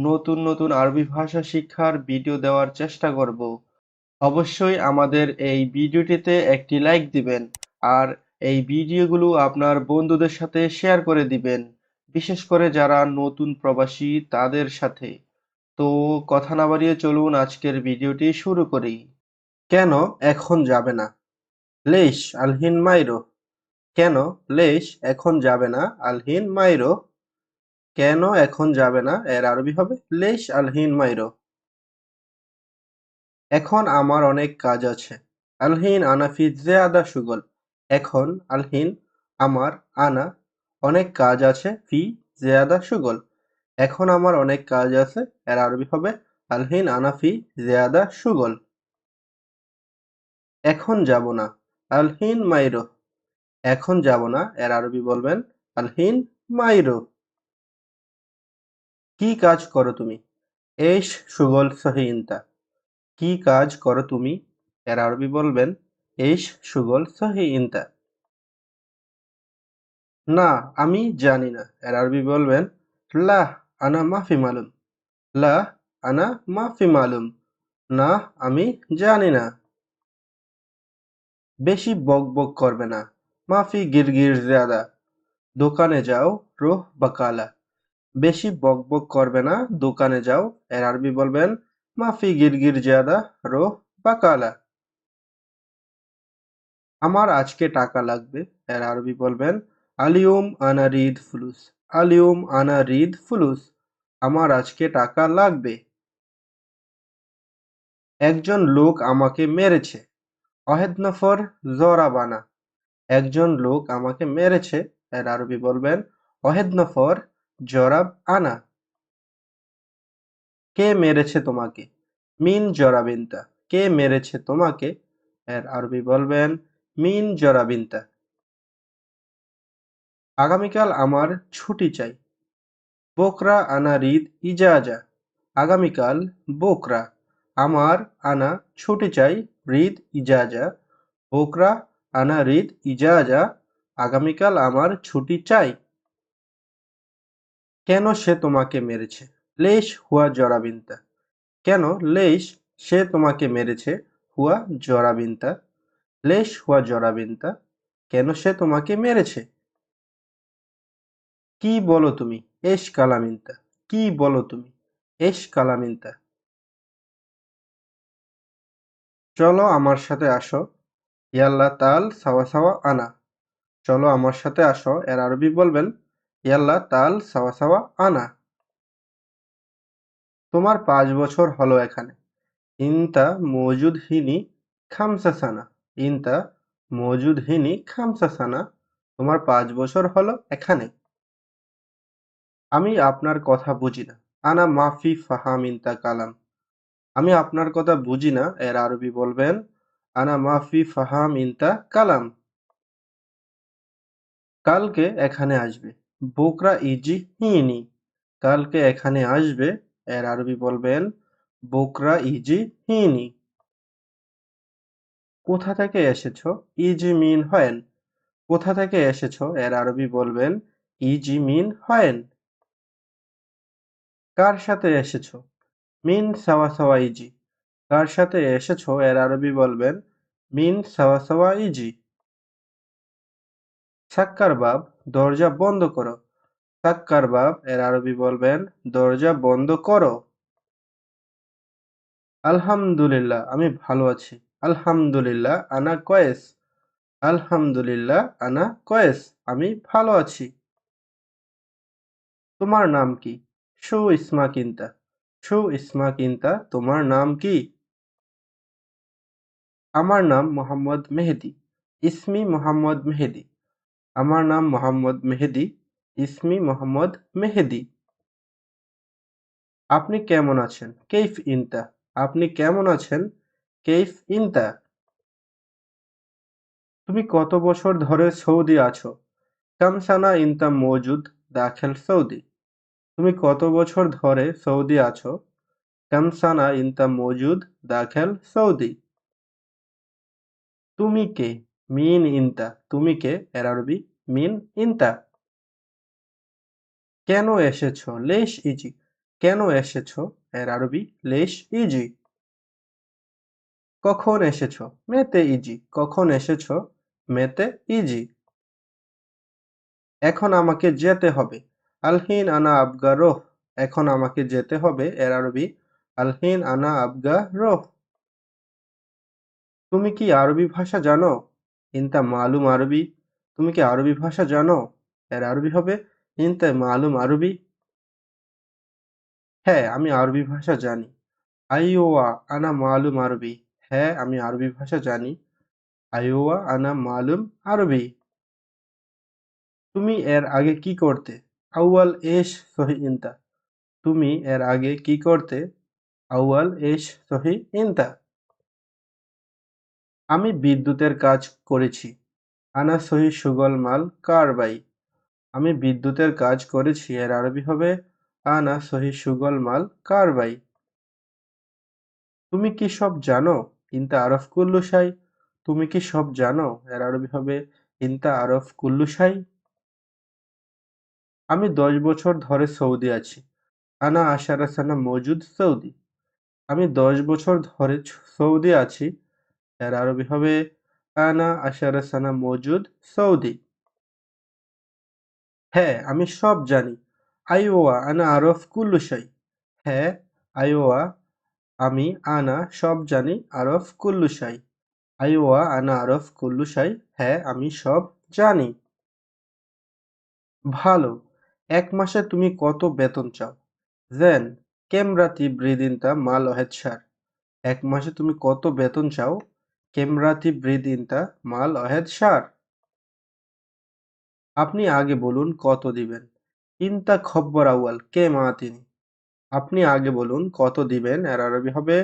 নতুন নতুন আরবি ভাষা শিক্ষার ভিডিও দেওয়ার চেষ্টা করব। অবশ্যই আমাদের এই ভিডিওটিতে একটি লাইক দিবেন আর এই ভিডিওগুলো আপনার বন্ধুদের সাথে শেয়ার করে দিবেন, বিশেষ করে যারা নতুন প্রবাসী তাদের সাথে। তো কথা না বাড়িয়ে চলুন আজকের ভিডিওটি শুরু করি। কেন এখন যাবে না? লেশ আলহিন মাইরো। কেন লেশ এখন যাবে না আলহিন মাইরো? কেন এখন যাবে না? এর আরবি হবে, লেশ আলহিন মাইরো। এখন আমার অনেক কাজ আছে। আলহিন আনা ফি জিয়াদা শুগল এখন আলহিন আমার আনা অনেক কাজ আছে ফি জিয়াদা সুগল। এখন আমার অনেক কাজ আছে, এর আরবি হবে আলহিন আনা ফি জিয়াদা শুগল এখন যাব না। আলহিন মাইরো। এখন যাব না, এর আরবি বলবেন আলহিন মাইরো। কি কাজ করো তুমি? এস সুগল সহিনতা। কি কাজ করো তুমি? এর আরবি বলবেন, এস সুগল সহিনতা। না, আমি জানি না। এর আরবি বলবেন লা আনা মাফি মালুম। লা আনা মাফি মালুম। না, আমি জানি না। বেশি বক বক করবে না। মাফি গিরগির জিয়াদা। দোকানে যাও, রোহ বাকালা। বেশি বক বক করবে না, দোকানে যাও। এর আরবি বলবেন, মাফি গিরগির জিয়াদা, রোহ বাকালা আমার আজকে টাকা লাগবে। এর আরবি বলবেন আলিউম আনা রিদ ফুলুস আলিউম আনা রিদ ফুলুস, আমার আজকে টাকা লাগবে। একজন লোক আমাকে মেরেছে। অহেদ নফর জরাবানা একজন লোক আমাকে মেরেছে। এর আরবি বলবেন, অহেদ নফর জরাব আনা। কে মেরেছে তোমাকে? মিন জরাবিনতা। কে মেরেছে তোমাকে? এর আরবি বলবেন, মিন জরাবিনতা। আগামীকাল আমার ছুটি চাই। বোকরা আনা রিদ ইজাজা। আগামীকাল বোকরা। আমার আনা ছুটি চাই রিদ ইজাজা। বোকরা আনা রিদ ইজাজা। আগামীকাল আমার ছুটি চাই। কেন সে তোমাকে মেরেছে? লেশ হুয়া জরাবিন্তা। কেন লেশ সে তোমাকে মেরেছে? হুয়া জরাবিন্তা। লেশ হুয়া জরাবিন্তা। কেন সে তোমাকে মেরেছে? কি বলো তুমি? এশ কালামিন্তা। কি বলো তুমি? এশ কালামিন্তা। চলো আমার সাথে আসো। ইয়াল্লা তাল সাওয়া সাওয়া আনা। চলো আমার সাথে আসো। এর আরবি বলবেন ইয়াল্লা তাল সাওয়া সাওয়া আনা। তোমার পাঁচ বছর হলো এখানে। ইনতা মজুদ হিনি খামসা সানা। ইনতা মজুদ হিনি খামসা সানা। তোমার পাঁচ বছর হলো এখানে। আমি আপনার কথা বুঝি না। আনা মাফি ফাহাম ইনতা কালাম। আমি আপনার কথা বুঝি না, এর আরবি বলবেন, আনা মাফি ফাহাম ইনতা কালাম। কালকে এখানে আসবে। বোকরা ইজি হিনি কালকে এখানে আসবে, এর আরবি বলবেন, বোকরা ইজি হিনি কোথা থেকে এসেছ? ইজি মিন হয়েন। কোথা থেকে এসেছ? এর আরবি বলবেন, ইজি মিন হয়েন। কার সাথে এসেছ? মিন সাওয়া সাওয়া ইজি। কার সাথে এসেছ? এর আরবি বলবেন, মিন সাওয়া সাওয়া ইজি। সাক্কার বাব দরজা বন্ধ করো। সাক্কার বাব এর আরবি বলবেন, দরজা বন্ধ করো। আলহামদুলিল্লাহ, আমি ভালো আছি। আলহামদুলিল্লাহ, আনা কয়েস। আলহামদুলিল্লাহ, আনা কয়েস, আমি ভালো আছি। তোমার নাম কি? শু ইসমা কিন্তা শু ইসমা কিন্তা তোমার নাম কি? আমার নাম মোহাম্মদ মেহেদি। ইসমি মোহাম্মদ মেহেদি। আমার নাম মোহাম্মদ মেহেদি, ইসমি মোহাম্মদ মেহেদি। আপনি কেমন আছেন? কেইফ ইনতা? আপনি কেমন আছেন? কেইফ ইনতা? তুমি কত বছর ধরে সৌদি আছো? কাম সানা ইনতা মৌজুদ, দাখেল সৌদি। তুমি কত বছর ধরে সৌদি আছো? কাম সানা ইনতা মৌজুদ, দাখেল সৌদি। তুমি কে? মিন ইনতা। তুমি কে? এর আরবি, মিন ইনতা। কেন এসেছ? লেশ ইজি। কেন এসেছ? এর আরবি, লেশ ইজি। কখন এসেছ? মেতে ইজি। কখন এসেছ? মেতে ইজি। এখন আমাকে যেতে হবে। আলহিন আনা আবগা রোহ। এখন আমাকে যেতে হবে, এর আরবি, আলহিন আনা আবগা রোহ। তুমি কি আরবি ভাষা জানো? ইনতা মালুম আরবি। তুমি কি আরবি ভাষা জানো? এর আরবি হবে ইনতা মালুম আরবি। হ্যাঁ আমি আরবি ভাষা জানি। আইওয়া আনা মালুম আরবি। হ্যাঁ আমি আরবি ভাষা জানি। আইওয়া আনা মালুম আরবি। তুমি এর আগে কি করতে? আউয়াল এশ সহি ইনতা। তুমি এর আগে কি করতে? আউয়াল এশ সহি ইনতা। আমি বিদ্যুতের কাজ করেছি। আনা সহি সুগল মাল কারবাই আমি বিদ্যুতের কাজ করেছি, এর আরবি হবে, আনা সহি সুগল মাল কারবাই তুমি কি সব জানো? ইনতা আরফ কুল্লু শাই তুমি কি সব জানো? এর আরবি হবে, ইনতা আরফ কুল্লু শাই আমি দশ বছর ধরে সৌদি আছি। আনা আশারা সানা মজুদ সৌদি। আমি দশ বছর ধরে সৌদি আছি। এর আরবি হবে, আনা আশারা সানা মজুদ সৌদি। হ্যাঁ আমি সব জানি। আইওয়া আনা আরফ কুল্লু শাই। হ্যাঁ আইওয়া আমি আনা সব জানি আরফ কুল্লু শাই। আইওয়া আনা আরফ কুল্লু শাই? হ্যাঁ আমি সব জানি। ভালো। এক মাসে তুমি কত বেতন চাও? জেন কেমরাতি ব্রিদিনতা মাল অহেদসার এক মাসে তুমি কত বেতন চাও? কেমরাতি ব্রিদিনতা মাল অহেদ সার? আপনি আগে বলুন কত দিবেন? ইনতা খব্বর আউয়াল, কে মাতিনি আপনি আগে বলুন কত দিবেন? এর আরবি হবে,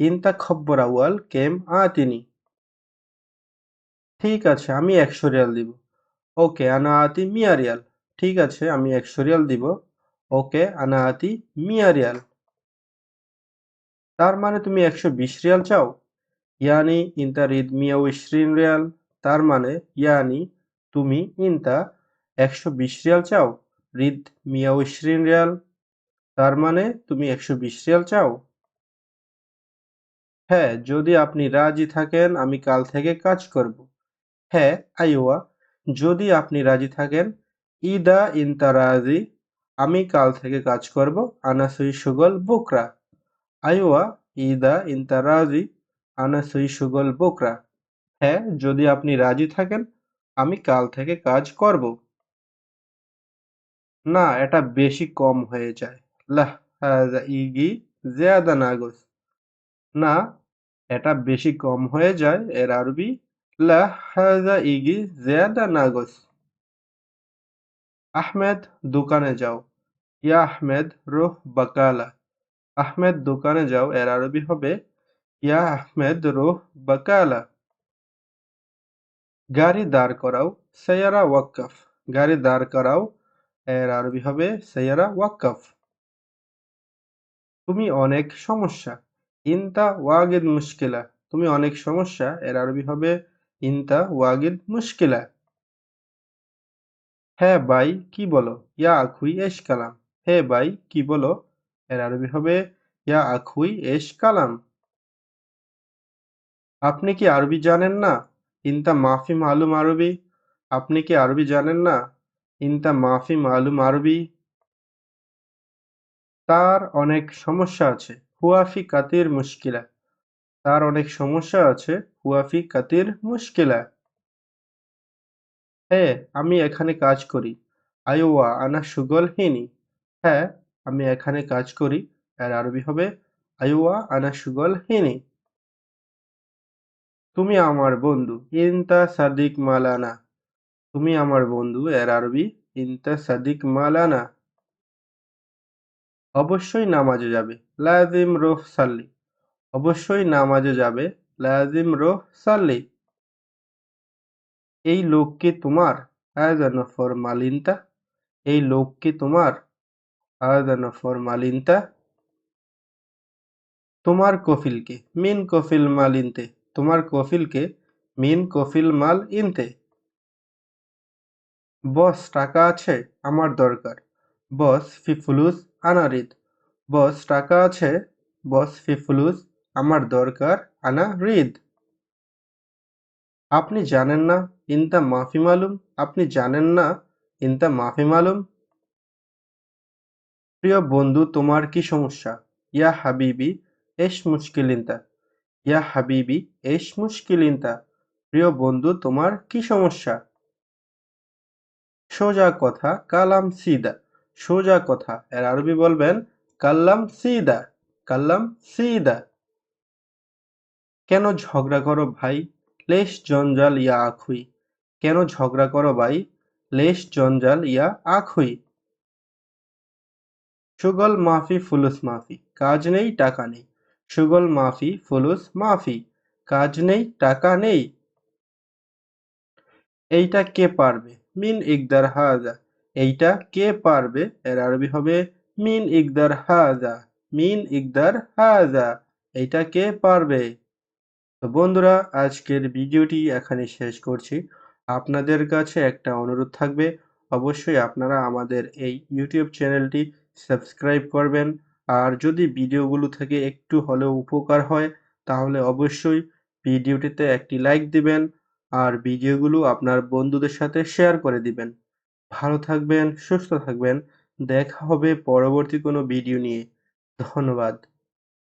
ইনতা খব্বর আউয়াল, কেম আতিনি ঠিক আছে, আমি একশো রিয়াল দিব। ওকে আনা আতি মিয়া রিয়াল। ঠিক আছে, আমি একশো রিয়াল দিব। ওকে আনা আতি মিয়া রিয়াল। তার মানে তুমি একশো বিশ রিয়াল চাও? ইয়ানি ইনতা রিদ মিয়া ইশরিন রিয়াল। তার মানে ইয়ানি, তুমি ইনতা একশো বিশ রিয়াল চাও। রিদ মিয়া ইশরিন রিয়াল। তার মানে তুমি একশো বিশ রিয়াল চাও। হ্যাঁ যদি আপনি রাজি থাকেন, আমি কাল থেকে কাজ করব। হ্যাঁ আইওয়া যদি আপনি রাজি থাকেন, ইদা ইনতা রাজি, আমি কাল থেকে কাজ করব। আনা সুই সুগল, বুকরা। আইওয়া ইদা ইনতা রাজি। আনা সুই সুগল বুকরা। হ্যাঁ যদি আপনি রাজি থাকেন, আমি কাল থেকে কাজ করব। না, এটা বেশি কম হয়ে যায়। ইগি নাগস না, এটা বেশি কম হয়ে যায়, এর আরবি ইগি জিয়াদা নাগস আহমেদ, দোকানে যাও। ইয়া আহমেদ, রোহ বাকালা। আহমেদ, দোকানে যাও, এর আরবি হবে ইয়া আহমেদ রুহ বাকালা। গাড়ি দাঁড় করাও সাইয়ারা ওয়াক্কাফ। গাড়ি দাঁড় করাও, এর আরবি হবে সাইয়ারা ওয়াক্কাফ। তুমি অনেক সমস্যা। ইনতা ওয়াগিদ মুশকিলা। তুমি অনেক সমস্যা, এর আরবি হবে ইনতা ওয়াগিদ মুশকিলা। হ্যাঁ ভাই, কি বলো? ইয়া আখুই এশ কালাম। হে ভাই, কি বলো? এর আরবি হবে ইয়া আখুই এশ কালাম। আপনি কি আরবি জানেন না? ইনতা মাফি মালুম আরবি। আপনি কি আরবি জানেন না? ইনতা মাফি মালুম আরবি। তার অনেক সমস্যা আছে। হুয়াফি কাতির মুশকিলা। তার অনেক সমস্যা আছে। হুয়াফি কাতির মুশকিলা। হ্যাঁ আমি এখানে কাজ করি। আইওয়া, আনা সুগল হিনি। হ্যাঁ আমি এখানে কাজ করি। এর আরবি হবে আইওয়া, আনা সুগল হিনি। তুমি আমার বন্ধু, ইনতা সাদিক মালানা। তুমি আমার বন্ধু, এর আরবি, ইনতা সাদিক মালানা। অবশ্যই নামাজে যাবে, লাজিম রোহ সাল্লি। অবশ্যই নামাজে যাবে, লাজিম রোহ সাল্লি। এই লোককে তোমার? আয়োজন ফর মালিনতা। এই লোককে তোমার? আয়োজন ফর মালিনতা। তোমার কফিলকে মিন কফিল মালিনতে। তোমার কফিলকে মিন কফিল মাল ইনতে। বস, টাকা আছে আমার দরকার। বস, ফিফুলুস, আনারিদ। বস, টাকা আছে। বস, ফিফুলুস, আমার দরকার আনা রিদ আপনি জানেন না, ইনতা মাফি মালুম? আপনি জানেন না, ইনতা মাফি মালুম? প্রিয় বন্ধু, তোমার কি সমস্যা? ইয়া হাবিবি এশ মুশকিল ইনতা। ইয়া হাবিবি, এশ মুশকিল ইনতা প্রিয় বন্ধু, তোমার কি সমস্যা? সোজা কথা, কালাম সিদা। সোজা কথা, এর আরবি বলবেন, কাল্লাম সিদা কাল্লাম সিদা। কেন ঝগড়া করো ভাই? লেশ জঞ্জাল ইয়া আখুই। কেন ঝগড়া করো ভাই? লেশ জঞ্জাল ইয়া আখুই। সুগল মাফি, ফুলুস মাফি। কাজ নেই, টাকা নেই। সুগল মাফি, ফুলুস মাফি, কাজ নেই, টাকা নেই। এইটা কে পারবে? মিন ইকদার হাজা। এইটা কে পারবে? এর আরবি হবে মিন ইকদার হাজা। মিন ইকদার হাজা। এইটা কে পারবে? তো বন্ধুরা, আজকের ভিডিওটি এখানে শেষ করছি। আপনাদের কাছে একটা অনুরোধ থাকবে। অবশ্যই আপনারা আমাদের এই ইউটিউব চ্যানেলটি সাবস্ক্রাইব করবেন। আর যদি ভিডিওগুলো থেকে একটু হলেও উপকার হয়, তাহলে অবশ্যই ভিডিওটিতে একটি লাইক দিবেন আর ভিডিওগুলো আপনার বন্ধুদের সাথে শেয়ার করে দিবেন। ভালো থাকবেন, সুস্থ থাকবেন, দেখা হবে পরবর্তী কোনো ভিডিও নিয়ে। ধন্যবাদ।